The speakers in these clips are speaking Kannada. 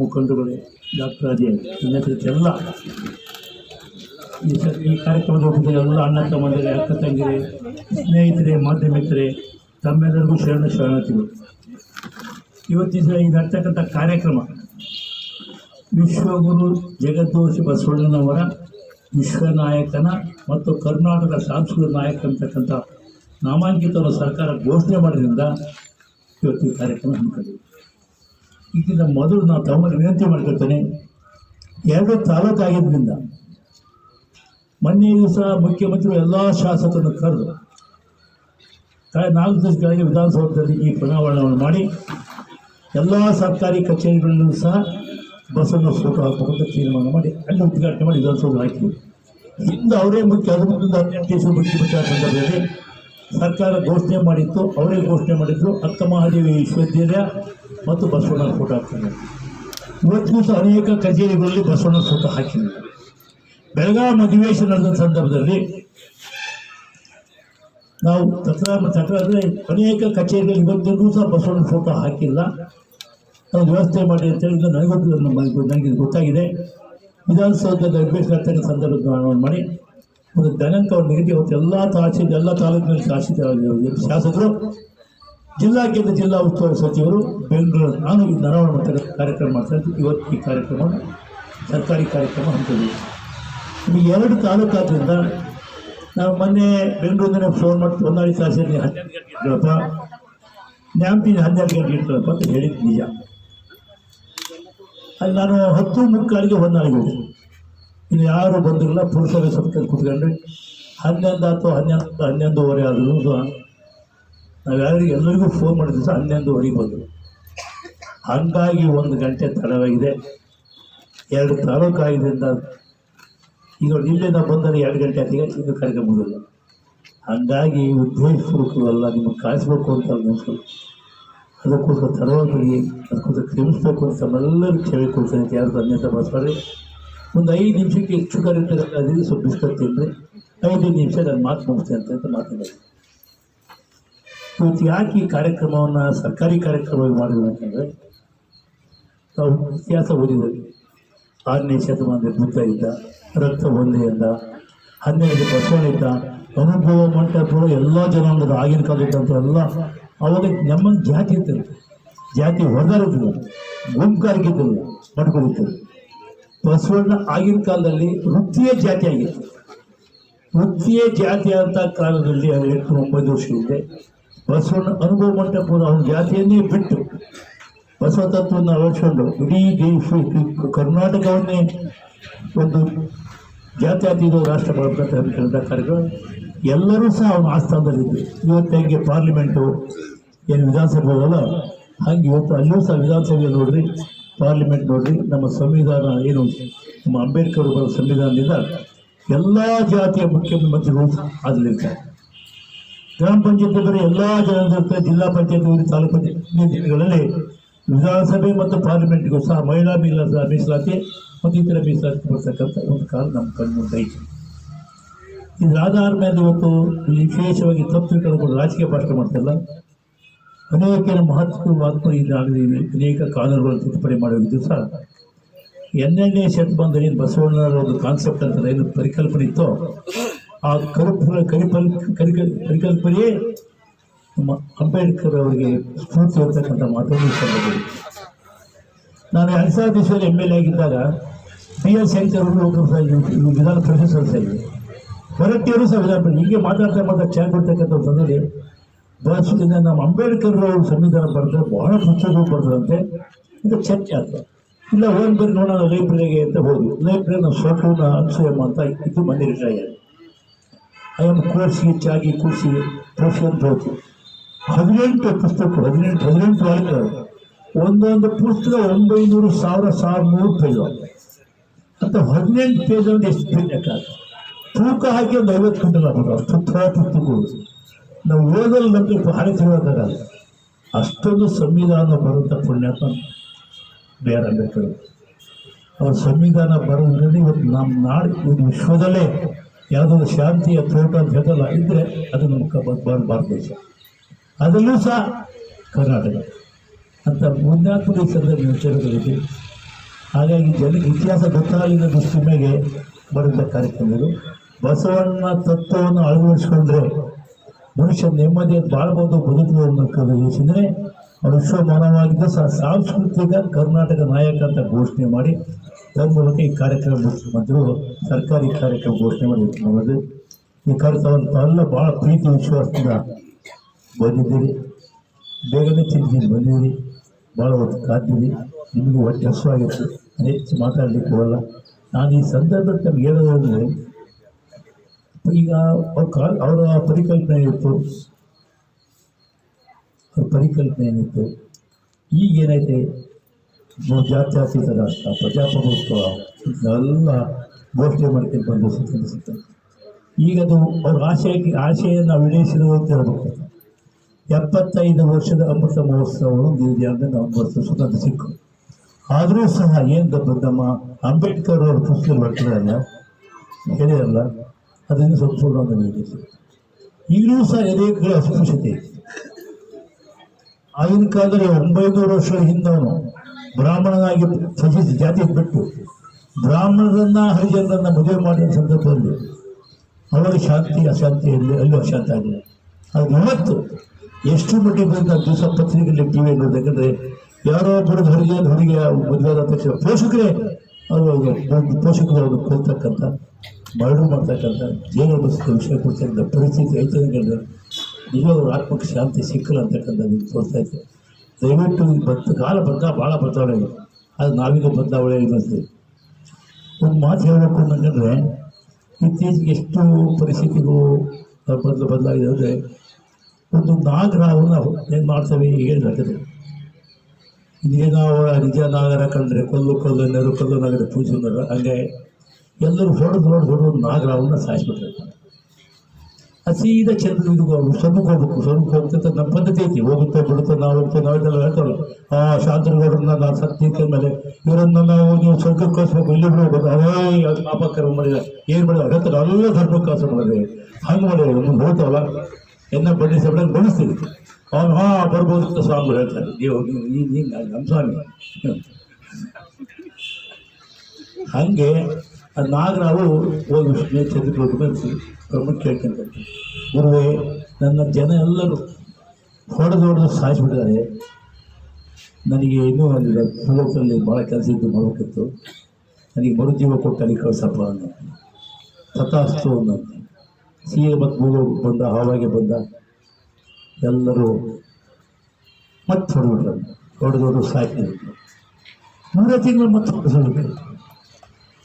ಮುಖಂಡರುಗಳೇ, ಡಾಕ್ಟರ್ ಅಜಯ್ ಇನ್ನೆಲ್ಲ ಈ ಸ ಈ ಕಾರ್ಯಕ್ರಮದ ಎಲ್ಲ ಅಣ್ಣ ತಮ್ಮಂದರೆ ಅಕ್ಕ ತಂಗಿರೆ ಸ್ನೇಹಿತರೆ ಮಾಧ್ಯಮಿತರೆ ತಮ್ಮೆಲ್ಲರಿಗೂ ಶರಣ ಶರಣಾರ್ಥಿಗಳು. ಇವತ್ತಿನ ಈ ನಡ್ತಕ್ಕಂಥ ಕಾರ್ಯಕ್ರಮ, ವಿಶ್ವಗುರು ಜಗದ್ದೋಷಿ ಬಸವಣ್ಣನವರ ವಿಶ್ವನಾಯಕನ ಮತ್ತು ಕರ್ನಾಟಕ ಸಾಂಸ್ಕೃತಿಕ ನಾಯಕ ಅಂತಕ್ಕಂಥ ನಾಮಾಂಕಿತವನ್ನು ಸರ್ಕಾರ ಘೋಷಣೆ ಮಾಡಿದ್ರಿಂದ ಇವತ್ತು ಈ ಕಾರ್ಯಕ್ರಮ ಹಮ್ಮಿಕೊಂಡಿದೆ. ಇದಕ್ಕಿಂತ ಮೊದಲು ನಾವು ತಮ್ಮಲ್ಲಿ ವಿನಂತಿ ಮಾಡ್ಕೊಳ್ತೇನೆ. ಎರಡು ತಾಲೂಕಾಗಿದ್ದರಿಂದ ಮೊನ್ನೆ ದಿವಸ ಮುಖ್ಯಮಂತ್ರಿ ಎಲ್ಲ ಶಾಸಕರನ್ನು ಕರೆದು ಕಳೆದ ನಾಲ್ಕು ದಿವಸಗಳಿಗೆ ವಿಧಾನಸೌಧದಲ್ಲಿ ಈ ಚುನಾವಣೆಯನ್ನು ಮಾಡಿ ಎಲ್ಲ ಸರ್ಕಾರಿ ಕಚೇರಿಗಳಲ್ಲೂ ಸಹ ಬಸ್ಸನ್ನು ಫೋಟೋ ಹಾಕುವಂತ ತೀರ್ಮಾನ ಮಾಡಿ, ಅಲ್ಲಿ ಉದ್ಘಾಟನೆ ಮಾಡಿ ವಿಧಾನಸೌಧ ಹಾಕಿದ್ರು ಹಿಂದೆ ಅವರೇ ಮುಖ್ಯ ಹದಿಮೂರರಿಂದ ಹದಿನೆಂಟು ದಿವಸ ಮುಖ್ಯಮಂತ್ರಿ ಸಂದರ್ಭದಲ್ಲಿ ಸರ್ಕಾರ ಘೋಷಣೆ ಮಾಡಿತ್ತು, ಅವರೇ ಘೋಷಣೆ ಮಾಡಿದ್ರು. ಅಕ್ಕ ಮಹಾದೇವಿ ವಿಶ್ವವಿದ್ಯಾಲಯ ಮತ್ತು ಬಸವಣ್ಣ ಫೋಟೋ ಹಾಕ್ತಾರೆ. ಇವತ್ತಿಗೂ ಸಹ ಅನೇಕ ಕಚೇರಿಗಳಲ್ಲಿ ಬಸವಣ್ಣ ಫೋಟೋ ಹಾಕಿಲ್ಲ ಬೆಳಗಾವಿ ಅಧಿವೇಶನ ನಡೆದ ಸಂದರ್ಭದಲ್ಲಿ ನಾವು ತಕರಾರು ತಕರಾದ್ರೆ ಅನೇಕ ಕಚೇರಿಗಳು ಇವತ್ತಿಗೂ ಸಹ ಬಸವಣ್ಣ ಫೋಟೋ ಹಾಕಿಲ್ಲ. ನಾವು ವ್ಯವಸ್ಥೆ ಮಾಡಿ ಅಂತೇಳಿ ಹೇಳಿದ್ರೆ ನನಗೆ ನನಗೆ ಗೊತ್ತಾಗಿದೆ. ವಿಧಾನಸೌಧದ ಅಧಿವೇಶನ ಸಂದರ್ಭದಲ್ಲಿ ಮಾಡಿ ಒಂದು ದಿನಾಂಕವನ್ನು ನಿಗದಿ ಹೊತ್ತು ಎಲ್ಲ ತಹಸೀಲ್ ಎಲ್ಲ ತಾಲೂಕಿನಲ್ಲಿ ತಹಸೀಲ್ದಾರ್ ಶಾಸಕರು, ಜಿಲ್ಲಾ ಕೇಂದ್ರ ಜಿಲ್ಲಾ ಉಸ್ತುವಾರಿ ಸಚಿವರು, ಬೆಂಗಳೂರು, ನಾನು ಈ ನರವಣ ಮಟ್ಟದ ಕಾರ್ಯಕ್ರಮ ಮಾಡ್ತಾ ಇದ್ದೀನಿ ಇವತ್ತು ಈ ಕಾರ್ಯಕ್ರಮ ಸರ್ಕಾರಿ ಕಾರ್ಯಕ್ರಮ ಹಂತದಲ್ಲಿ ಈ ಎರಡು ತಾಲೂಕಾದ್ರಿಂದ ನಾವು ಮೊನ್ನೆ ಬೆಂಗಳೂರಿನ ಫೋನ್ ಮಾಡಿ ಹೊನ್ನಾಳಿ ತಹಶೀಲ್ ಹನ್ನೆರಡು ಗಂಟೆ ಇಟ್ಕೊಳಪ್ಪ ಹನ್ನೆರಡು ಗಂಟೆ ಇಟ್ಕೊಳಪ್ಪ ಅಂತ ಹೇಳಿದ್ದು ನಿಜ ಅಲ್ಲಿ ನಾನು ಹತ್ತು ಮುಕ್ಕಾಲಿಗೆ ಹೊನ್ನಾಳಿಗೆ ಹೋದೆ. ಇನ್ನು ಯಾರು ಬಂದಿರಲಿಲ್ಲ ಪುರುಷರ ಸತ್ಕಲ್ ಕೂತ್ಕೊಂಡ್ರೆ. ಹನ್ನೊಂದು ಅಥವಾ ಹನ್ನೊಂದು ಹನ್ನೊಂದುವರೆ ಆದರೂ ಸಹ ನಾವು ಯಾರಿಗೆ ಎಲ್ಲರಿಗೂ ಫೋನ್ ಮಾಡಿದ್ವಿ ಸಹ ಹನ್ನೊಂದುವರೆಗೆ ಬಂದರು. ಹಂಗಾಗಿ ಒಂದು ಗಂಟೆ ತಡವಾಗಿದೆ. ಎರಡು ತಾಲೂಕು ಆಗಿದ್ದರಿಂದ ಈಗ ಇಲ್ಲಿಂದ ಬಂದರೆ ಎರಡು ಗಂಟೆ ಆತಿಗೆ ಇದು ಕಾರ್ಯಕ್ರಮ ಮುಗಿಲ್ಲ ಹಂಗಾಗಿ ಉದ್ದೇಶಪೂರ್ವಕವಲ್ಲ ನಿಮಗೆ ಕಾಯಿಸ್ಬೇಕು ಅಂತ ಅನ್ಸು ಅದಕ್ಕೋಸ್ಕರ ತಡವಾಗಿ ಅದಕ್ಕೋಸ್ಕರ ಕ್ಷಮಿಸ್ಬೇಕು ಅಂತ ನಮ್ಮೆಲ್ಲರೂ ಕ್ಷಮೆ ಕೊಡ್ತೇನೆ ಯಾರು ಅನ್ಯತ ಬರ್ತಾರೆ ಒಂದು ಐದು ನಿಮಿಷಕ್ಕೆ ಹೆಚ್ಚು ಅದಕ್ಕೆ ಸ್ವಲ್ಪ ಬಿಸ್ಕತ್ ತಿಂದರೆ ಐದು ನಿಮಿಷ ನಾನು ಮಾತು ಮುಗಿಸ್ತೇನೆ ಅಂತ ಮಾತಾಡೋದು ಇವತ್ತು ಯಾಕೆ ಈ ಕಾರ್ಯಕ್ರಮವನ್ನು ಸರ್ಕಾರಿ ಕಾರ್ಯಕ್ರಮವಾಗಿ ಮಾಡಿದ್ರು ಅಂತಂದರೆ, ನಾವು ಇತಿಹಾಸ ಓದಿದ್ವಿ. ಆರನೇ ಶತಮಾನದಲ್ಲಿ ಬುದ್ಧ ಇದ್ದ, ರಕ್ತ ಒಂದೆಯಿಂದ ಹನ್ನೆರಡು ಬಸವಣ್ಣ ಇದ್ದ, ಅನುಭವ, ಮಂಟಪ, ಎಲ್ಲ ಜನಾಂಗದ ಆಗಿನ ಕಾಲದಂತ ಎಲ್ಲ, ಅವಾಗ ನಮ್ಮ ಜಾತಿ ಇರ್ತದೆ ಜಾತಿ ಹೊರದಾರಿದ್ದಿಲ್ಲ ಗುಂಪುಗಾರಿಕೆ ಇದ್ದಿಲ್ಲ ಮಡ್ಕೊಂಡಿರ್ತದೆ ಬಸವಣ್ಣ ಆಗಿನ ಕಾಲದಲ್ಲಿ ವೃತ್ತಿಯೇ ಜಾತಿ ಆಗಿತ್ತು. ವೃತ್ತಿಯೇ ಜಾತಿ ಅಂತ ಕಾಲದಲ್ಲಿ ಎಂಟು ಒಂಬತ್ತು ವರ್ಷ ಹಿಂದೆ ಬಸವಣ್ಣ ಅನುಭವ ಮಂಟಪದ ಅವನ ಜಾತಿಯನ್ನೇ ಬಿಟ್ಟು ಬಸವ ತತ್ವವನ್ನು ಅಳವಡಿಸಿಕೊಂಡು ಇಡೀ ದೇಶ ಕರ್ನಾಟಕವನ್ನೇ ಒಂದು ಜಾತ್ಯತೀತ ರಾಷ್ಟ್ರ ಹೇಳಿದ ಕಾರ್ಯಕ್ರಮ. ಎಲ್ಲರೂ ಸಹ ಅವನ ಆಸ್ಥಾನದಲ್ಲಿದ್ದರು ಇವತ್ತು ಹೆಂಗೆ ಪಾರ್ಲಿಮೆಂಟು ಏನು ವಿಧಾನಸಭೆ ಹಾಗೆ ಇವತ್ತು ಅಲ್ಲೂ ಸಹ ವಿಧಾನಸಭೆ ನೋಡ್ರಿ ಪಾರ್ಲಿಮೆಂಟ್ ನೋಡ್ರಿ ನಮ್ಮ ಸಂವಿಧಾನ ಏನು ನಮ್ಮ ಅಂಬೇಡ್ಕರ್ ಅವರ ಸಂವಿಧಾನದಿಂದ ಎಲ್ಲ ಜಾತಿಯ ಮುಖ್ಯಮಂತ್ರಿಗಳು ಆಗಲಿರ್ತಾರೆ ಗ್ರಾಮ ಪಂಚಾಯತ್ ಬರೀ ಎಲ್ಲ ಜನ ಜಿಲ್ಲಾ ಪಂಚಾಯತ್ ತಾಲೂಕು ಪಂಚಾಯತ್ಗಳಲ್ಲಿ ವಿಧಾನಸಭೆ ಮತ್ತು ಪಾರ್ಲಿಮೆಂಟ್ಗೂ ಸಹ ಮಹಿಳಾ ಮೀಸಲಾ ಮೀಸಲಾತಿ ಮತ್ತು ಇತರ ಮೀಸಲಾತಿ ಬರ್ತಕ್ಕಂಥ ಒಂದು ಕಾಲ ನಮ್ಮ ಕಣ್ಮುಂದೆ ಐತಿ ಈ ಆಧಾರ ಮೇಲೆ ಇವತ್ತು ವಿಶೇಷವಾಗಿ ತಪ್ಪು ತಿಳ್ಕೊಂಡು ರಾಜಕೀಯ ಭಾಷಣ ಮಾಡ್ತಿಲ್ಲ ಅನೇಕ ಮಹತ್ವವಾದ ಈಗಾಗಲೇ ಇದಾಗಲಿ ಅನೇಕ ಕಾನೂನುಗಳನ್ನು ತಿದ್ದುಪಡಿ ಮಾಡೋದು ಸಹ ಹನ್ನೆರಡನೇ ಶತಮಾನದಲ್ಲಿ ಏನು ಬಸವಣ್ಣನವರ ಒಂದು ಕಾನ್ಸೆಪ್ಟ್ ಅಂತ ಏನು ಪರಿಕಲ್ಪನೆ ಇತ್ತೋ, ಆ ಕಲ್ಪನೆ ಕರಿಪಲ್ ಪರಿಕಲ್ಪನೆಯೇ ನಮ್ಮ ಅಂಬೇಡ್ಕರ್ ಅವರಿಗೆ ಸ್ಫೂರ್ತಿ ಇರ್ತಕ್ಕಂಥ ಮಾತನ್ನು ಸಂದರ್ಭದಲ್ಲಿ ನಾನು ಎರಡು ಸಾವಿರದ ಎಂ ಎಲ್ ಎ ಆಗಿದ್ದಾಗ ಬಿ ಎಸ್ ಶಂಕರ್ ಅವರು ಲೋಕಸಭೆ ವಿಧಾನ ಪರಿಷತ್ ಸದಸ್ಯರು. ಹೊರಟ್ಟಿಯವರು ಸಹ ವಿಧಾನ ಪರಿಷತ್ ಹೀಗೆ ಮಾತಾಡ್ತಾ ಮಾತಾಡ್ತಾ ಚಾಯ್ ಕೊಡ್ತಕ್ಕಂಥ ಸಂದರ್ಭದಲ್ಲಿ ಬಸ್ಸಿಂದ ನಮ್ಮ ಅಂಬೇಡ್ಕರ್ ಅವರು ಸಂವಿಧಾನ ಬರೆದ್ರೆ ಬಹಳ ಪುಸ್ತಕಗಳು ಬರ್ತಾರಂತೆ ಇದು ಚರ್ಚೆ ಅಂತ ಇಲ್ಲ, ಹೋಗಿ ಬರ್ರಿ ನೋಡೋಣ ಲೈಬ್ರರಿಗೆ ಅಂತ ಹೋದ್ವಿ. ಲೈಬ್ರರಿ ನಾವು ಅನ್ಸೂಯಮ್ಮ ಅಂತ ಇದು ಮನೆ ರಿಟೈರ್ ಅದನ್ನು ಕೂರಿಸಿ ಚಾಗಿ ಕೂರಿಸಿ ಕೂರಿಸಿ ಅಂತ ಹೋಯ್ತು ಹದಿನೆಂಟು ಪುಸ್ತಕ ಹದಿನೆಂಟು ಹದಿನೆಂಟು ಆಯ್ತು ಒಂದೊಂದು ಪುಸ್ತಕ ಒಂಬೈನೂರು ಸಾವಿರ ಸಾವಿರ ಮೂರು ಪೇಜ್. ಅಂತ ಹದಿನೆಂಟು ಪೇಜ್ ಒಂದು ಎಷ್ಟು ಪೇಜ್ ತೂಕ ಹಾಕಿ ಒಂದು ಐವತ್ತು ಗಂಟೆ ಥರ ಪುಸ್ತಕಗಳು ನಾವು ಓದಲು ನಮಗೆ ಭಾರಿ ತಿಳುವಕ್ಕಾಗಲ್ಲ ಅಷ್ಟೊಂದು ಸಂವಿಧಾನ ಬರುವಂಥ ಪುಣ್ಯಾತ್ಮ ಬೇರೆ ಅಂಬೇಡ್ಕರ್ ಅವ್ರ ಸಂವಿಧಾನ ಬರೋದ್ರಿಂದ ಇವತ್ತು ನಮ್ಮ ನಾಡು ಇವತ್ತು ವಿಶ್ವದಲ್ಲೇ ಯಾವುದಾದ್ರು ಶಾಂತಿಯ ತೋಟ ಹೇಳಲ್ಲ ಇದ್ದರೆ ಅದು ನಮ್ಮ ಕಬ್ಬ ಭಾರತ ದೇಶ. ಅದರಲ್ಲೂ ಸಹ ಕರ್ನಾಟಕ. ಅಂತ ಮುಂದಾತ್ಮಕ ಸಂದರ್ಭ ಹಾಗಾಗಿ ಜನಕ್ಕೆ ಇತಿಹಾಸ ಗೊತ್ತಾಗಲಿಲ್ಲ ದೃಷ್ಟಿ ಮೇಲೆ ಕಾರ್ಯಕ್ರಮಗಳು. ಕಾರ್ಯಕ್ರಮ ಬಸವಣ್ಣ ತತ್ವವನ್ನು ಅಳವಡಿಸಿಕೊಂಡ್ರೆ ಮನುಷ್ಯ ನೆಮ್ಮದಿಯಾಗಿ ಬಾಳ್ಬೋದು ಬದುಕುವ ಅನ್ನೋ ಯೋಚನೆ ಅವರು ವಿಶ್ವಮಾನವಾಗಿದ್ದ ಸ- ಸಾಂಸ್ಕೃತಿಕ ಕರ್ನಾಟಕ ನಾಯಕ ಅಂತ ಘೋಷಣೆ ಮಾಡಿ, ತನ್ನ ಮೂಲಕ ಈ ಕಾರ್ಯಕ್ರಮ ಮುಖ್ಯಮಂತ್ರಿಗಳು ಸರ್ಕಾರಿ ಕಾರ್ಯಕ್ರಮ ಘೋಷಣೆ ಮಾಡಿ ಈ ಕಾರ್ಯಕ್ರಮ ತಾವೆಲ್ಲ ಭಾಳ ಪ್ರೀತಿ, ವಿಶ್ವಾಸದಿಂದ ಬಂದಿದ್ದೀರಿ. ಬೇಗನೆ ತಿಂದಿದ್ದೀನಿ ಬಂದಿದ್ದೀರಿ. ಭಾಳ ಹೊತ್ತು ಕಾದಿದ್ದೀರಿ. ನಿಮಗೂ ಹೊಟ್ಟೆ ಹಸುವಾಗಿತ್ತು. ಹೆಚ್ಚು ಮಾತಾಡಲಿಕ್ಕೆ ಹೋಗಲ್ಲ. ನಾನು ಈ ಸಂದರ್ಭದಲ್ಲಿ ಹೇಳೋದಂದರೆ ಈಗ ಅವ್ರ ಕಾಲ್ ಅವರ ಪರಿಕಲ್ಪನೆ ಇತ್ತು ಅವ್ರ ಪರಿಕಲ್ಪನೆ ಏನಿತ್ತು? ಈಗ ಏನೈತೆ ಜಾತ್ಯಾತೀತ ರಾಷ್ಟ್ರ ಪ್ರಜಾಪ್ರಭುತ್ವ ಎಲ್ಲ ಘೋಷಣೆ ಮಾಡ್ಕೊಂಡು ಬಂದು ಸುತ್ತ ಈಗ ಅದು ಅವ್ರ ಆಶಯಕ್ಕೆ ಆಶೆಯನ್ನು ಅಂತ ಹೇಳ್ಬೇಕು ಎಪ್ಪತ್ತೈದು ವರ್ಷದ ಅಮೃತ ಮಹೋತ್ಸವವನ್ನು ಅಂತ ನಾವು ಸುಗಂಧ ಸಿಕ್ಕು. ಆದರೂ ಸಹ ಏನು ನಮ್ಮ ಅಂಬೇಡ್ಕರ್ ಅವರ ಪುಸ್ತಕ ಬರ್ತಾರಲ್ಲ ಹೇಳಿರಲ್ಲ ಅದನ್ನು ಸಂಪೂರ್ಣವಾಗಿ ನೀಡಿದೆ ಈಗಲೂ ಸಹ ಎದೆ ಅಸ್ಪೃಶ್ಯತೆ. ಆಗಿನ ಕಾಲದಲ್ಲಿ ಒಂಬೈನೂರು ವರ್ಷಗಳ ಹಿಂದವನು ಬ್ರಾಹ್ಮಣನಾಗಿ ಸಜಿಸಿ ಜಾತಿ ಬಿಟ್ಟು ಬ್ರಾಹ್ಮಣರನ್ನ ಹರಿಜನರನ್ನ ಮದುವೆ ಮಾಡಿದ ಸಂದರ್ಭದಲ್ಲಿ ಅವರ ಶಾಂತಿ, ಅಶಾಂತಿ ಅಲ್ಲಿ, ಅಲ್ಲೂ ಅಶಾಂತಿ ಆಗಿದೆ. ಅದು ಇವತ್ತು ಎಷ್ಟು ಮಟ್ಟಿಗೆ ಬಂದ ದಿವಸ ಪತ್ರಿಕೆಯಲ್ಲಿ ಟಿ ವಿ ಯಾಕಂದ್ರೆ ಯಾರೋ ಒಬ್ಬರು ಹರಿಜನ ಹುಡುಗಿಯ ಮದುವೆ ಆದ ತಕ್ಷಣ ಪೋಷಕರೇ ಅವರು ಪೋಷಕರು ಅವರು ಕೊಲ್ತಕ್ಕಂಥ ಮರಳು ಮಾಡ್ತಕ್ಕಂಥ ಬಸ್ಸಿಗೆ ವಿಷಯ ಕೊಡ್ತಕ್ಕಂಥ ಪರಿಸ್ಥಿತಿ ಐತಂದ್ರೆ ನಿಜವಾದ ಆತ್ಮಕ್ಕೆ ಶಾಂತಿ ಸಿಕ್ಕಲ್ಲ ಅಂತಕ್ಕಂಥದ್ದು ತೋರಿಸ್ತಾ ಇದೆ ದಯವಿಟ್ಟು ಬದ್ ಕಾಲ ಬಂದ ಭಾಳ ಬದಲಾವಣೆ ಇದೆ ಅದು ನಾವೀಗ ಬದಲಾವಣೆ ಇರುತ್ತೆ ಒಂದು ಮಾತು ಹೇಳಬೇಕು ಅಂತಂದರೆ, ಇತ್ತೀಚೆಗೆ ಎಷ್ಟು ಪರಿಸ್ಥಿತಿಗಳು ಬದಲು ಬದಲಾಗಿದೆ ಅಂದರೆ, ಒಂದು ನಾಗರಾವನ್ನ ಏನು ಮಾಡ್ತೇವೆ ಹೇಳಿದ್ರೆ ಇದೇ ನಾವು ನಿಜ ನಾಗರ ಕಂಡ್ರೆ ಕಲ್ಲು ಕಲ್ಲು, ನೆರು, ಕಲ್ಲು ನಾಗರ ಪೂಜೆ ಹಂಗೆ ಎಲ್ಲರೂ ಹೊಡೆದು ಹೊಡೆದು ಹೊಡೆದು ನಾಗರಾವನ್ನ ಸಾಯಿಸ್ಬಿಟ್ಟಿರ್ತಾರೆ ಹಸೀದ ಇದು ಸ್ವರ್ಮಕ್ಕೆ ಹೋಗ್ಬೇಕು. ಸ್ವರ್ಮಕ್ಕೆ ಹೋಗ್ತಂತ ನಮ್ಮ ಪದ್ಧತಿ ಐತಿ. ಹೋಗುತ್ತೆ ಬಿಡುತ್ತೆ ನಾವು ಹೋಗ್ತೇವೆ, ನಾವೆಲ್ಲ ಹೇಳ್ತಾರಲ್ಲ. ಆ ಶಾಂತನಗೌಡರನ್ನ ನಾನು ಸತ್ಯ ಮೇಲೆ. ಇವರನ್ನ ನಾವು ನೀವು ಸ್ವರ್ಗಕ್ಕೆ ಕಳಿಸ್ಬೇಕು, ಇಲ್ಲಿ ಬಿಡ್ಬೇಕು ಅವೇ ಪಾಪ ಕರ್ಮ ಮಾಡಿದ ಏನು ಮಾಡಿದ ಹೇಳ್ತಾರೆ ಎಲ್ಲ ಧರ್ಮಕ್ಕೆ ಮಾಡಿದೆ ಹಂಗೆ ಮಾಡಿದ್ರೆ ನಮ್ಗೆ ಹೋಗ್ತಾವಲ್ಲ ಎನ್ನ ಬಡ್ಡಿ ಸಬ್ಬ ಬಳಸ್ತೀವಿ ಅವನು, ಹಾ, ಬರ್ಬೋದು ಅಂತ ಸ್ವಾಮಿಗಳು ಹೇಳ್ತಾರೆ. ನೀವು ನಮ್ಮ ಸ್ವಾಮಿ. ಹಂಗೆ ಆ ನಾಗರಾವು ಹೋಗಿ ಚಂದ್ರಗೌಡ ಬಂದು ಪ್ರಮುಖ ಕೇಳ್ಕೊಂತ ಗುರುವೇ, ನನ್ನ ಜನ ಎಲ್ಲರೂ ಹೊಡೆದು ಹೊಡೆದು ಸಾಯಿಸ್ಬಿಟ್ಟಿದ್ದಾರೆ. ನನಗೆ ಇನ್ನೂ ಒಂದು ಪೂಲಕಲ್ಲಿ ಭಾಳ ಕೆಲಸ ಇದ್ದು ಮಾಡಬೇಕಿತ್ತು. ನನಗೆ ಮರುಜೀವ ಕೊಟ್ಟು ಅಲ್ಲಿ ಕಳಿಸಪ್ಪ ಅನ್ನ ತಥಾಸ್ತು ಅನ್ನ ಸೀರೆ ಮತ್ತು ಮೂರು ಬಂದ, ಹಾವಾಗೆ ಬಂದ, ಎಲ್ಲರೂ ಮತ್ತೆ ಹೊಡೆದ್ಬಿಟ್ರು. ಹೊಡೆದು ಹೊಡೆದು ಸಾಕಿದ್ರು ಮೂರೇ ತಿಂಗಳು ಮತ್ತೆ ಹೊಡೆಸೋದು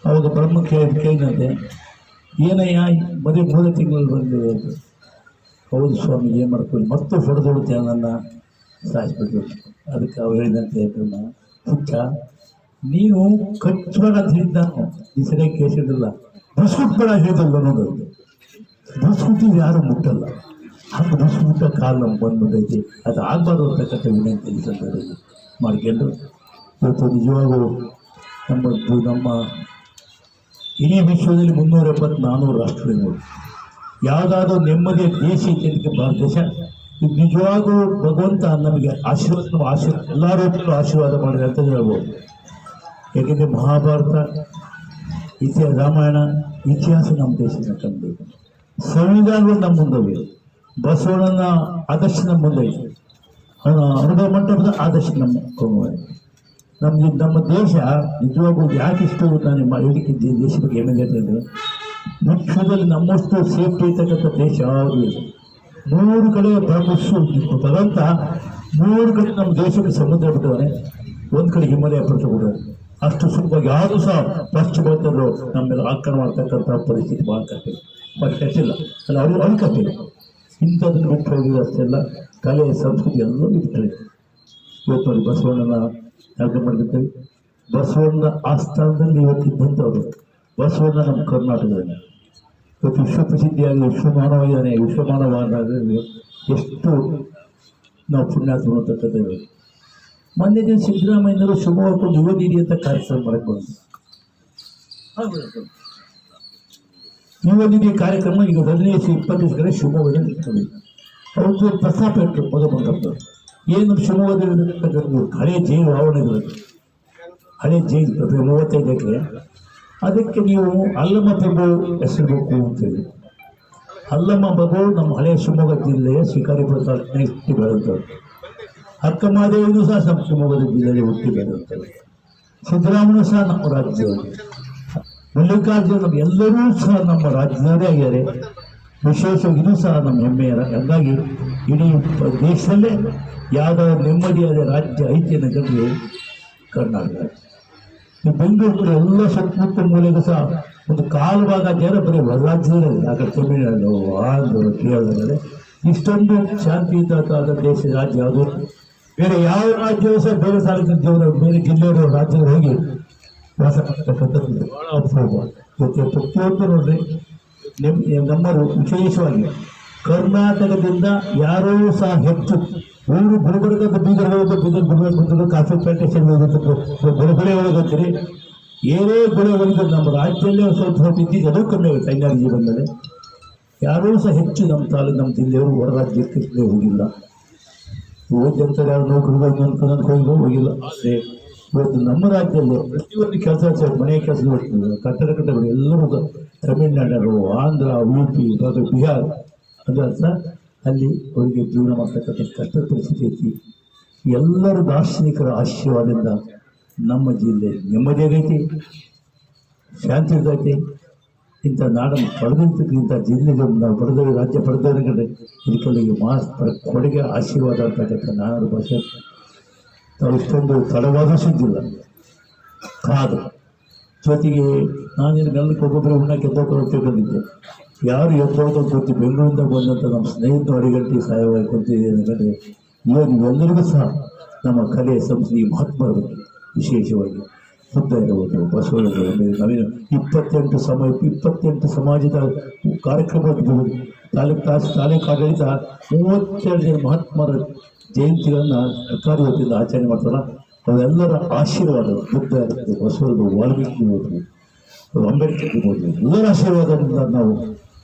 ಅವಾಗ ಬ್ರಹ್ಮ ಕೇಳಿ ಕೇಳಿದಂತೆ, ಏನಯ್ಯ ಮದುವೆ ಮೂರು ತಿಂಗಳು ಬಂದಿದೆ. ಅಂತ ಹೌದು ಸ್ವಾಮಿ, ಏನು ಮಾಡ್ಕೊಳ್ಳಿ, ಮತ್ತೆ ಹೊಡೆದೊಡುತ್ತೆ ನನ್ನ ಸಾಯಿಸ್ಬಿಟ್ಟು ಅದಕ್ಕೆ ಅವ್ರು ಹೇಳಿದಂತೆ, ಬ್ರಹ್ಮ ಹುಚ್ಚ ನೀನು ಕಚ್ಚಬೇಡ ಹೇಳಿದ್ದ ಈ ಸರಿಯಾಗಿ ಕೇಸ್ ಹಿಡಿದಿಲ್ಲ. ಬಸ್ಕುಟ್ಬೇಡ ಹೇಳಿದಲ್ಲ ಅನ್ನೋದು ಬಸ್ಕುಟಿ ಯಾರು ಮುಟ್ಟಲ್ಲ. ಹಂಗೆ ಬಸ್ಕುಟ ಕಾಲ ನಮ್ಗೆ ಬಂದ್ಬಿಟ್ಟೈತಿ. ಅದು ಆಗಬಾರ್ದು ಅಂತಕ್ಕಂಥ ವಿನಂತಿ ಈ ಸಂದರ್ಭದಲ್ಲಿ ಮಾಡ್ಕೊಂಡು ಇವತ್ತು ನಿಜವಾಗೂ ನಮ್ಮದು ನಮ್ಮ ಇಡೀ ವಿಶ್ವದಲ್ಲಿ ಮುನ್ನೂರ ಎಪ್ಪತ್ತು ನಾನ್ನೂರು ರಾಷ್ಟ್ರಗಳು ಯಾವುದಾದ್ರೂ ನೆಮ್ಮದಿಯ ದೇಶ ಅಂತ ಭಾರತ ದೇಶ ಇದು ನಿಜವಾಗೂ ಭಗವಂತ ನಮಗೆ ಆಶೀರ್ವಾದ ಆಶೀರ್ವಾದ ಎಲ್ಲ ರೂಪದಲ್ಲೂ ಆಶೀರ್ವಾದ ಮಾಡಿದೆ ಅಂತ ಹೇಳ್ಬೋದು. ಏಕೆಂದರೆ ಮಹಾಭಾರತ, ಇತಿಹಾಸ, ರಾಮಾಯಣ, ಇತಿಹಾಸ ನಮ್ಮ ದೇಶದ ಕಂಡು ಸಂವಿಧಾನಗಳು ನಮ್ಮ ಮುಂದವೆ ಬಸವಣ್ಣನ ಆದರ್ಶ ನಮ್ಮ ಮುಂದೆ ಅನುಭವ ಮಂಟಪದ ಆದರ್ಶ ನಮ್ಮ ನಮಗೆ ನಮ್ಮ ದೇಶ ನಿಜವಾಗೂ ಯಾಕೆ ಇಷ್ಟು ನಾನು ದೇ- ದೇಶ ಬಗ್ಗೆ ಏನು ಹೇಳ್ತಿದ್ದೆ ವಿಶ್ವದಲ್ಲಿ ನಮ್ಮಷ್ಟು ಸೇಫ್ಟಿ ಇರ್ತಕ್ಕಂಥ ದೇಶ ಯಾವುದೂ ಇಲ್ಲ. ಮೂರು ಕಡೆ ಬಸ್ಸು ಭಗವಂತ ಮೂರು ಕಡೆ ನಮ್ಮ ದೇಶಕ್ಕೆ ಸಮುದ್ರ ಬಿಟ್ಟವನೆ ಒಂದು ಕಡೆ ಹಿಮಾಲಯ ಪರ್ವತ ಕೂಡ. ಅಷ್ಟು ಸುಲಭವಾಗಿ ಯಾರು ಸಹ ಪಶ್ಚಿಮ ನಮ್ಮ ಮೇಲೆ ಆಕ್ರಮಣ ಮಾಡ್ತಕ್ಕಂಥ ಪರಿಸ್ಥಿತಿ ಭಾಳ ಕಷ್ಟ ಬಟ್ ಕಟ್ಟಿಲ್ಲ ಅಲ್ಲ ಅವ್ರು ಅವ್ರ ಇದೆ. ಇಂಥದ್ದನ್ನು ಬಿಟ್ಟು ಹೋಗಿದ್ದು ಅಷ್ಟೆಲ್ಲ ಕಲೆ, ಸಂಸ್ಕೃತಿ ಎಲ್ಲರೂ ಬಿಟ್ಟರೆ ಇವತ್ತು ಬಸವಣ್ಣನ ಯಾಕೆ ಬಸವಣ್ಣನ ಬಸವಣ್ಣ ಆಸ್ಥಾನದಲ್ಲಿ ಇವತ್ತಿದ್ದಂಥವ್ರು ಬಸವಣ್ಣ ನಮ್ಮ ಕರ್ನಾಟಕದಲ್ಲಿ. ಇವತ್ತು ವಿಶ್ವ ಪ್ರಸಿದ್ಧಿಯಾಗಿ ವಿಶ್ವಮಾನವಾಗಿದ್ದಾನೆ ವಿಶ್ವಮಾನವಾದಲ್ಲಿ ಎಷ್ಟು ನಾವು ಪುಣ್ಯಾತ್ಮ ಅಂತಕ್ಕಂಥದ್ದು ಮೊನ್ನೆ ದಿನ ಸಿದ್ದರಾಮಯ್ಯನವರು ಶಿವಮೊಗ್ಗಕ್ಕೆ ಯುವ ಅಂತ ಕಾರ್ಯಕ್ರಮ ಬಂದರು. ಯುವ ನಿಧಿ ಕಾರ್ಯಕ್ರಮ ಈಗ ಹದಿನೈದು ಇಪ್ಪತ್ತು ಶಿವಮೊಗ್ಗದಲ್ಲಿ ಇರ್ತದೆ ಅವ್ರದ್ದು ಪ್ರಸ್ತಾಪ ಇಟ್ಟರು ಮೊದಲು ಮಂಟಪದವರು ಏನು ಶಿವಮೊಗ್ಗದಲ್ಲಿ ಹಳೆ ಜೈಲು ಆವರಣಗಳು. ಹಳೆ ಜೈಲು ಅದು ಮೂವತ್ತೈದು ಎಕರೆ. ಅದಕ್ಕೆ ನೀವು ಅಲ್ಲಮ್ಮ ಪ್ರಭು ಹೆಸರಬೇಕು ಅಂತೇಳಿ ಅಲ್ಲಮ್ಮ ಪ್ರಭು ನಮ್ಮ ಹಳೆಯ ಶಿವಮೊಗ್ಗ ಜಿಲ್ಲೆಯ ಶಿಕಾರಿಪುರ ತಾಲೂಕಿನ ಹುಟ್ಟಿ ಬೆಳೆದವರು ಅಕ್ಕಮಹಾದೇವಿನೂ ಸಹ ನಮ್ಮ ಶಿವಮೊಗ್ಗದ ಜಿಲ್ಲೆಯಲ್ಲಿ ಹುಟ್ಟಿ ಬೆಳೆದಂಥವ್ರು ಸಿದ್ದರಾಮನು ಸಹ ನಮ್ಮ ರಾಜ್ಯದವರು. ಮಲ್ಲಿಕಾರ್ಜುನ ಎಲ್ಲರೂ ಸಹ ನಮ್ಮ ರಾಜ್ಯದವರೇ ಆಗ್ಯಾರೆ ವಿಶೇಷವಾಗಿ ಇದು ಸಹ ನಮ್ಮ ಹೆಮ್ಮೆಯ ಹಾಗಾಗಿ ಇಡೀ ದೇಶದಲ್ಲೇ ಯಾವುದೋ ನೆಮ್ಮದಿಯಾದ ರಾಜ್ಯ ಐತಿ ಅನ್ನೋದು ಕರ್ನಾಟಕ. ಈ ಬೆಂಗಳೂರು ಎಲ್ಲ ಸುತ್ತಮುತ್ತ ಮೂಲೆಗೂ ಸಹ ಒಂದು ಕಾಲು ಭಾಗ ಜನ ಬರೀ ಹೊರ ರಾಜ್ಯದಲ್ಲೇ ಆ ಕಡೆ ತಮಿಳುನಾಡು, ಆಂಧ್ರ, ಕೇರಳದಲ್ಲಿ ಇಷ್ಟೊಂದು ಶಾಂತಿಯುತವಾದ ದೇಶ, ರಾಜ್ಯ ಯಾವುದು? ಬೇರೆ ಯಾವ ರಾಜ್ಯವೂ ಸಹ ಬೇರೆ ಜೀವನ ಬೇರೆ ಜಿಲ್ಲೆಯವರು ರಾಜ್ಯದಲ್ಲಿ ಹೋಗಿ ವಾಸ ಮಾಡ್ತಕ್ಕಂಥದ್ದು. ಭಾಳ ಅಪರೂಪ. ಪ್ರತಿಯೊಬ್ಬರು ನೋಡ್ರಿ ನಿಮ್ ನಮ್ಮರು ವಿಶೇಷವಾಗಿ ಕರ್ನಾಟಕದಿಂದ ಯಾರೂ ಸಹ ಹೆಚ್ಚು ಊರು ಗುಲ್ಬರ್ಗದ ಬೀದರ್ ಹೋಗೋದು ಬೀದರ್ ಗುಲ್ಬರ್ಗ ಬಂದರು ಬಿಡುಗಡೆ ಒಳಗೆ ಹೋಗ್ತೀರಿ ಏನೇ ಬೆಳೆ ಬಂದರೆ ನಮ್ಮ ರಾಜ್ಯದಲ್ಲೇ ಸ್ವಲ್ಪ ಸ್ವಲ್ಪ ಇದ್ದಿದ್ದು ಅದು ಕಮ್ಮಿ ಆಗುತ್ತೆ. ಹೈನಾರು ಬಂದರೆ ಯಾರೂ ಸಹ ಹೆಚ್ಚು ನಮ್ಮ ತಾಲೂಕು, ನಮ್ಮ ಜಿಲ್ಲೆಯವರು ಹೊರ ರಾಜ್ಯಕ್ಕೆ ಹೋಗಿಲ್ಲ. ಓದಂತಾರೆ ಯಾರು ನೌಕರಿಗೆ ಅನ್ಕೊಂಡು ಹೋಗಿ ಹೋಗಿಲ್ಲ ಆದರೆ ಇವತ್ತು ನಮ್ಮ ರಾಜ್ಯದಲ್ಲಿ ಪ್ರತಿಯೊಂದು ಕೆಲಸ, ಮನೆ ಕೆಲಸ ಕಟ್ಟಡ ಕಟ್ಟಡಗಳು ಎಲ್ಲರೂ ತಮಿಳುನಾಡರು, ಆಂಧ್ರ, ಉಡುಪಿ ಮತ್ತು ಬಿಹಾರ್. ಅದರ್ಥ ಅಲ್ಲಿ ಅವರಿಗೆ ಜೀವನ ಮಾಡ್ತಕ್ಕಂಥ ಕಷ್ಟ ಪರಿಸ್ಥಿತಿ ಐತಿ. ಎಲ್ಲರ ದಾರ್ಶನಿಕರ ಆಶೀರ್ವಾದದಿಂದ ನಮ್ಮ ಜಿಲ್ಲೆ ನೆಮ್ಮದಿಯಾಗೈತಿ ಶಾಂತಿ ಇರ್ತೈತಿ ಇಂಥ ನಾಡನ್ನು ಪಡೆದಿರ್ತಕ್ಕಂಥ ಜಿಲ್ಲೆಗೆ ನಾವು ಪಡೆದ ರಾಜ್ಯ ಪಡೆದವರಿಗೆ ಇದಕ್ಕೆಲ್ಲ ಮಾಸ್ತರ ಕೊಡುಗೆ, ಆಶೀರ್ವಾದ ಅಂತಕ್ಕಂಥ ನಾಡು ಭಾಷೆ. ತಾವು ಇಷ್ಟೊಂದು ತಡವಾದ ಸುದ್ದಿಲ್ಲ ಕಾದು. ಜೊತೆಗೆ ನಾನು ನೆಲಕ್ಕೆ ಒಬ್ಬೊಬ್ಬರು ಉಣ್ಣಕ್ಕೆ ಎದ್ದೋಕೊಂಡು ಬಂದಿದ್ದೆ ಯಾರು ಎತ್ತೋದು ಗೊತ್ತಿ ಬೆಂಗಳೂರಿಂದ ಬಂದಂಥ ನಮ್ಮ ಸ್ನೇಹಿತರು ಅಡಿಗಂಟಿ ಸಹಾಯವಾಗಿ ಕುಂತಿದೆ ಅಂದರೆ ಇವಾಗ ಎಲ್ಲರಿಗೂ ಸಹ ನಮ್ಮ ಕಲೆ, ಸಂಸ್ಕೃತಿ, ಮಹತ್ವ ವಿಶೇಷವಾಗಿ ಬುದ್ಧ ಇರಬಹುದು ಬಸವಣ್ಣ ನವೀನ ಇಪ್ಪತ್ತೆಂಟು ಸಮ ಇಪ್ಪತ್ತೆಂಟು ಸಮಾಜದ ಕಾರ್ಯಕ್ರಮ ತಾಲೂಕು ತಾಸು ತಾಲೂಕು ಆಡಳಿತ ಮೂವತ್ತೆರಡು ಜನ ಮಹಾತ್ಮರ ಜಯಂತಿಗಳನ್ನು ಸರ್ಕಾರಿ ವತಿಯಿಂದ ಆಚರಣೆ ಮಾಡ್ತಾರೆ. ಅವೆಲ್ಲರ ಆಶೀರ್ವಾದ ಬುದ್ಧ ಇರುತ್ತೆ ಬಸವಣ್ಣ ವಾಲ್ಮೀಕಿ ಇರ್ಬೋದು ಅಂಬೇಡ್ಕರ್ ಇವರ ಆಶೀರ್ವಾದದಿಂದ ನಾವು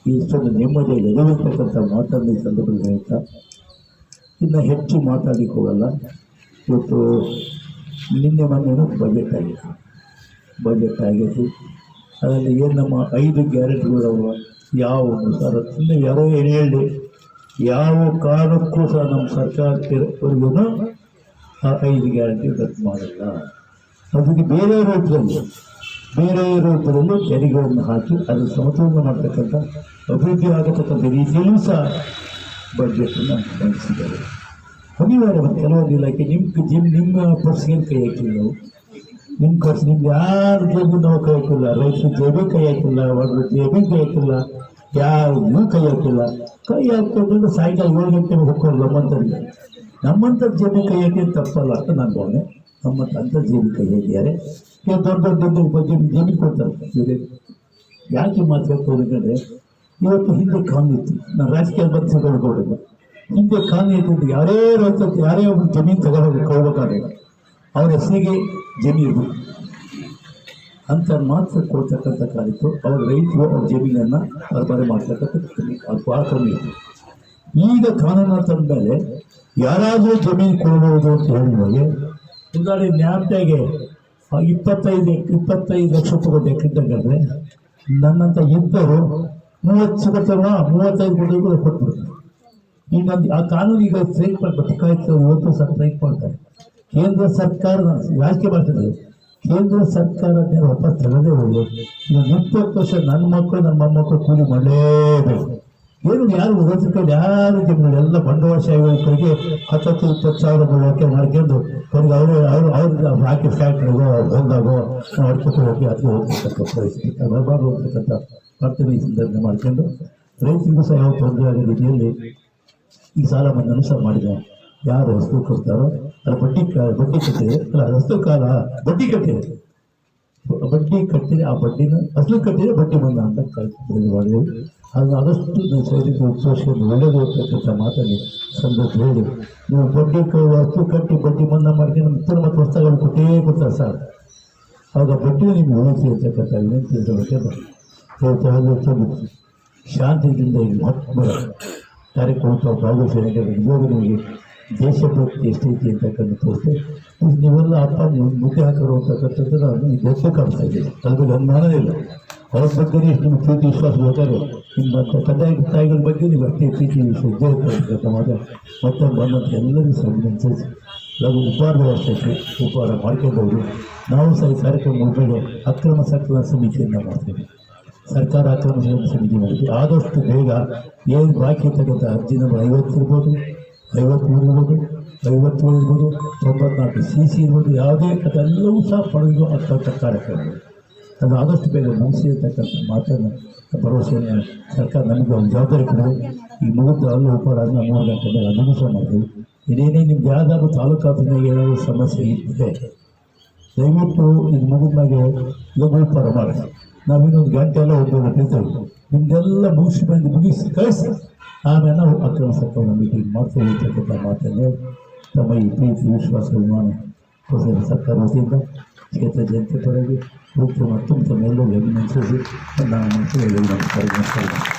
ಈ ಇಷ್ಟೊಂದು ನೆಮ್ಮದಿಯಲ್ಲಿ ಎದುರಿರ್ತಕ್ಕಂಥ ಮಾತನ್ನು ಈ ಸಂದರ್ಭದಲ್ಲಿ ಇನ್ನು ಹೆಚ್ಚು ಮಾತಾಡಲಿಕ್ಕೆ ಹೋಗಲ್ಲ. ಇವತ್ತು ನಿನ್ನೆ ಮೊನ್ನೆನೂ ಬಜೆಟ್ ಆಗಿದೆ ಬಜೆಟ್ ಆಗೈತಿ ಅದರಲ್ಲಿ ಏನು ನಮ್ಮ ಐದು ಗ್ಯಾರಂಟಿಗಳು ಯಾವ ಸರ್? ಇನ್ನು ಯಾರೋ ಏನು ಹೇಳಿ ಯಾವ ಕಾರಣಕ್ಕೂ ಸಹ ನಮ್ಮ ಸರ್ಕಾರಕ್ಕೆವರೆಗೂ ಆ ಐದು ಗ್ಯಾರಂಟಿ ರದ್ದು ಮಾಡಲ್ಲ. ಅದಕ್ಕೆ ಬೇರೆ ರೂಪದಲ್ಲಿ ಬೇರೆ ರೂಪದಲ್ಲಿ ತೆರಿಗೆಗಳನ್ನು ಹಾಕಿ ಅದು ಸಮತೋಲನ ಮಾಡತಕ್ಕಂಥ ಅಭಿವೃದ್ಧಿ ಆಗತಕ್ಕಂಥ ರೀತಿಯಲ್ಲೂ ಸಹ ಬಜೆಟನ್ನು ಅನಿವಾರ್ಯ ಮತ್ತು ಕೆಲವೊಂದು ಇಲಾಖೆ ನಿಮ್ಮ ಜಿಮ್ ನಿಮ್ಮ ಪರ್ಸ್ಗೆ ಕೈ ಹಾಕಿಲ್ಲ ನಾವು ನಿಮ್ಮ ಖರ್ಚು ನಿಮ್ಗೆ ಯಾರ ಜೇಬು ನಾವು ಕೈ ಹಾಕಿಲ್ಲ. ರೈತರ ಜೇಬು ಕೈ ಹಾಕಿಲ್ಲ ಒಬ್ಬರು ಜೇಬು ಕೈ ಹಾಕಿಲ್ಲ ಯಾರಿಗೂ ಕೈ ಹಾಕಿಲ್ಲ. ಕೈ ಹಾಕೋದ್ರಿಂದ ಸಾಯಂಕಾಲ ಏಳು ಗಂಟೆಗೆ ಹೋಗ್ಕೊಂಡು ನಮ್ಮಂಥವ್ರಿಗೆ ನಮ್ಮಂಥ ಜೇಬು ಕೈ ಹಾಕಿದ್ರೆ ತಪ್ಪಲ್ಲ ಅಂತ ನಾನು ಭಾವನೆ. ನಮ್ಮಂಥ ಅಂಥ ಜೇಬು ಕೈ ಹಾಕಿದ್ದಾರೆ. ದೊಡ್ಡ ದೊಡ್ಡ ಜೇಬಿಗೆ ಕೊಡ್ತಾರೆ. ಇವ್ರಿಗೆ ಯಾಕೆ ಮಾತು ಹೇಳ್ತಾರೆ ಅಂದರೆ ಇವತ್ತು ಹಿಂದೆ ಕಾನೂನು ಇತ್ತು. ನಾನು ರಾಜಕೀಯ ತಿಳ್ಕೊಳ್ಕೊಡಿಲ್ಲ ಹಿಂದೆ ಕಾನೂನು ಇತ್ತು ಯಾರೇ ರೈತ ಯಾರೇ ಒಬ್ಬರು ಜಮೀನು ತಗೊಂಡು ಕೊಡ್ಬೇಕಾದ್ರೆ ಅವ್ರ ಹೆಸರಿಗೆ ಜಮೀನು ಅಂತ ಮಾತ್ರ ಕೊಡ್ತಕ್ಕಂಥ ಕಾಲಿತ್ತು ಅವ್ರ ರೈತರು ಅವ್ರ ಜಮೀನನ್ನು ಸರ್ಬಾರಿ ಮಾಡ್ತಕ್ಕಂಥ ಅದು ಭಾಳ ಕಮ್ಮಿ ಇತ್ತು. ಈಗ ಕಾನೂನು ತಂದ ಮೇಲೆ ಯಾರಾದರೂ ಜಮೀನು ಕೊಡ್ಬೋದು ಅಂತ ಹೇಳಿದಾಗೆ ಉದಾಹರಣೆ ನ್ಯಾಪ್ದಾಗೆ ಇಪ್ಪತ್ತೈದು ಇಪ್ಪತ್ತೈದು ಲಕ್ಷ ರೂಪಾಯಿ ಎಕ್ಕಿದ್ದಂಗಾದ್ರೆ ನನ್ನಂತ ಇಬ್ಬರು ಮೂವತ್ತು ಸಿಗುತ್ತಲ್ವ ಮೂವತ್ತೈದು ಕೋಟಿ ಕೊಟ್ಬಿಡ್ತಾರೆ ಈಗ ಆ ಕಾನೂನು ಈಗ ಸ್ಟ್ರೈಕ್ ಮಾಡ್ತಾರೆ ಕಾಯ್ತು ಇವತ್ತು ಸಹ ಸ್ಟ್ರೈಕ್ ಮಾಡ್ತಾರೆ. ಕೇಂದ್ರ ಸರ್ಕಾರ ಯಾಕೆ ಮಾಡ್ತಿದ್ದಾರೆ? ಕೇಂದ್ರ ಸರ್ಕಾರ ವಾಪಸ್ ತರದೇ ಹೋಗಿ ಇನ್ನು ಇಪ್ಪತ್ತು ವರ್ಷ ನನ್ನ ಮಕ್ಕಳು, ನಮ್ಮ ಮೊಮ್ಮಕ್ಕಳು ಕೂಲಿ ಮಾಡಲೇಬೇಕು. ಏನು ಯಾರು ಓದಿಕೊಂಡು ಯಾರು ಜಮೀನು ಎಲ್ಲ ಬಂಡವಾಳಶಾಹಿಗಳಿಗೆ ಹತ್ತತ್ತು ಇಪ್ಪತ್ತು ಸಾವಿರ ಬಳಕೆ ಮಾಡ್ಕೊಂಡು ಅವ್ರಿಗೆ ಅವರು ಅವರು ಅವ್ರಿಗೆ ಹಾಕಿ ಫ್ಯಾಕ್ಟ್ರಿಗೋ ಹೊಲ್ದಾಗೋ ಅಡ್ಕೊಟ್ಟು ಹೋಗಿ ಅದಕ್ಕೆ ಹೋಗ್ತಕ್ಕಂಥ ಪರಿಸ್ಥಿತಿ. ಬರಬಾರ್ದು ಹೋಗ್ತಕ್ಕಂಥ ಪ್ರಾರ್ಥನೆ ಸಂದರ್ಭ ಮಾಡ್ಕೊಂಡು ರೈತರಿಗೂ ಸಹ ಯಾವ ತೊಂದರೆ ಆಗೋ ರೀತಿಯಲ್ಲಿ ಈ ಸಾಲ ಮನ್ನಾ ಸಹ ಮಾಡಿದೆ. ಯಾರು ವಸ್ತು ಕೊಡ್ತಾರೋ ಅಲ್ಲ ಬಡ್ಡಿ ಬಡ್ಡಿ ಕಟ್ಟಿದೆ. ಅಲ್ಲ, ಹಸ್ತು ಕಾಲ, ಬಡ್ಡಿ ಕಟ್ಟಿದೆ. ಬಡ್ಡಿ ಕಟ್ಟಿದೆ, ಆ ಬಡ್ಡಿನ ಅಸಲು ಕಟ್ಟಿದೆ, ಬಡ್ಡಿ ಬಂದ ಅಂತ ಕಳ್ಕೊಂಡು ಮಾಡಿದೆವು ಅದನ್ನು ಆದಷ್ಟು ಸೈನಿಕ ಉತ್ಸವಿಸ್ಕೊಂಡು ಒಳ್ಳೆಯದು ಹೋಗ್ತಕ್ಕಂಥ ಮಾತಲ್ಲಿ ಸಂದರ್ಭ ಹೇಳಿ. ನೀವು ಬಡ್ಡಿ ವಸ್ತು ಕಟ್ಟಿ ಬಡ್ಡಿ ಮನ್ನಾ ಮಾಡ್ಕೊಂಡು ಉತ್ತರ ಮತ್ತು ವಸ್ತುಗಳು ಕೊಟ್ಟೇ ಕೊಡ್ತಾರೆ ಸರ್. ಆಗ ಬಡ್ಡಿ ನಿಮ್ಗೆ ಉಳಿಸಿ ಅಂತಕ್ಕಂಥ ವಿನಂತಿ ಆದಷ್ಟು ಶಾಂತಿಯಿಂದ ಈ ಮಹತ್ವ ಕಾರ್ಯಕ್ರಮಕ್ಕೆ ಭಾಗವಹಿಸಿದ ನಿಜವಾಗೂ ನಿಮಗೆ ದೇಶಭಕ್ತಿ ಎಷ್ಟೈತಿ ಅಂತಕ್ಕಂಥ ತೋರಿಸಿ ನೀವೆಲ್ಲ ಅಪ್ಪ ಮುದ್ದೆ ಹಾಕೋರು ಅಂತಕ್ಕಂಥದ್ದು ನಾನು ಗೊತ್ತು ಕಾಣ್ತಾ ಇದ್ದೀನಿ. ಅದ್ರ ಅನುಮಾನವೇ ಇಲ್ಲ. ಎಷ್ಟು ನಿಮ್ಗೆ ಪ್ರೀತಿ ವಿಶ್ವಾಸ ಬೇಕಾದ್ರೆ ನಿಮ್ಮ ತಂದೆ ತಾಯಿಗಳ ಬಗ್ಗೆ ನೀವು ಅಷ್ಟೇ ಪ್ರೀತಿ ವಿಶ್ವಾಸ ಇದ್ದೇ ಇರ್ತಕ್ಕಂಥ ಮಾತ್ರ ಮತ್ತೆ ಬಂದಂಥ ಎಲ್ಲರಿಗೂ ಸಂಬಂಧಿಸಿ ನಾವು ಉಪಹಾರದ ವರ್ಷಕ್ಕೆ ಉಪಹಾರ ಮಾಡ್ಕೋಬಹುದು ನಾವು ಸಹ ಈ ಕಾರ್ಯಕ್ರಮ ಮುಂದೆ ಅಕ್ರಮ ಸಕ್ರಮ ಸಮಿತಿಯನ್ನು ಮಾಡ್ತೀವಿ. ಸರ್ಕಾರ ಅಕ್ರಮ ಸಮಿತಿ ಮಾಡಿದ್ವಿ ಆದಷ್ಟು ಬೇಗ ಏನು ಬಾಕಿ ಇರ್ತಕ್ಕಂಥ ಅರ್ಜಿ ನಂಬರ್ ಐವತ್ತು ಇರ್ಬೋದು ಐವತ್ತ್ಮೂರು ಇರ್ಬೋದು, ಐವತ್ತೇಳು ಇರ್ಬೋದು, ತೊಂಬತ್ನಾಲ್ಕು ಸಿ ಸಿ ಇರ್ಬೋದು, ಯಾವುದೇ ಅದೆಲ್ಲವೂ ಸಹ ಪಡೆದು ಆಗ್ತಕ್ಕಂಥ ಕಾರ್ಯಕ್ರಮಗಳು ಅದು ಆದಷ್ಟು ಬೇಗ ಮುಗಿಸಿ ಅಂತಕ್ಕಂಥ ಮಾತನ್ನು ಭರವಸೆಯನ್ನು ಸರ್ಕಾರ ನಮಗೆ ಒಂದು ಜವಾಬ್ದಾರಿ ಕೊಡೋದು. ಈ ಮೂವತ್ತು ಅಲ್ಲಿ ಉಪಹಾರನ ಮೂರು ಗಂಟೆ ಮೇಲೆ ಅದನ್ನು ಸಹ ಮಾಡ್ತೀವಿ. ಇದೇನೇ ನಿಮ್ಗೆ ಯಾವ್ದಾದ್ರು ತಾಲೂಕು ಆಫೀಸ್ನಾಗ ಏನಾದರೂ ಸಮಸ್ಯೆ ಇದ್ದರೆ ದಯವಿಟ್ಟು ಇದು ಮುಗಿದ್ಮಾಗೆ ಲಘು ಉಪಹಾರ ಮಾಡಿ ನಾವು ಇನ್ನೊಂದು ಗಂಟೆ ಎಲ್ಲ ಗಂಟೆ ಇರ್ತೇವೆ ನಿಮ್ದೆಲ್ಲ ಮುಗಿಸಿ ಬಂದು ಮುಗಿಸಿ ಕಳಿಸಿ. ಆಮೇಲೆ ಅಕ್ರಮ ಸರ್ಕಾರ ಮೀಟಿಂಗ್ ಮಾಡ್ತೇವೆ ಅಂತಕ್ಕಂಥ ಮಾತನ್ನೇ ತಮ್ಮ ಈ ಪ್ರೀತಿ, ವಿಶ್ವಾಸ ವಿಮಾನ ಸರ್ಕಾರ ವತಿಯಿಂದ चेत जयंती पड़ेगी मुख्यमंत्री मेलू अभिनंदी प्रधानमंत्री अभिनंदन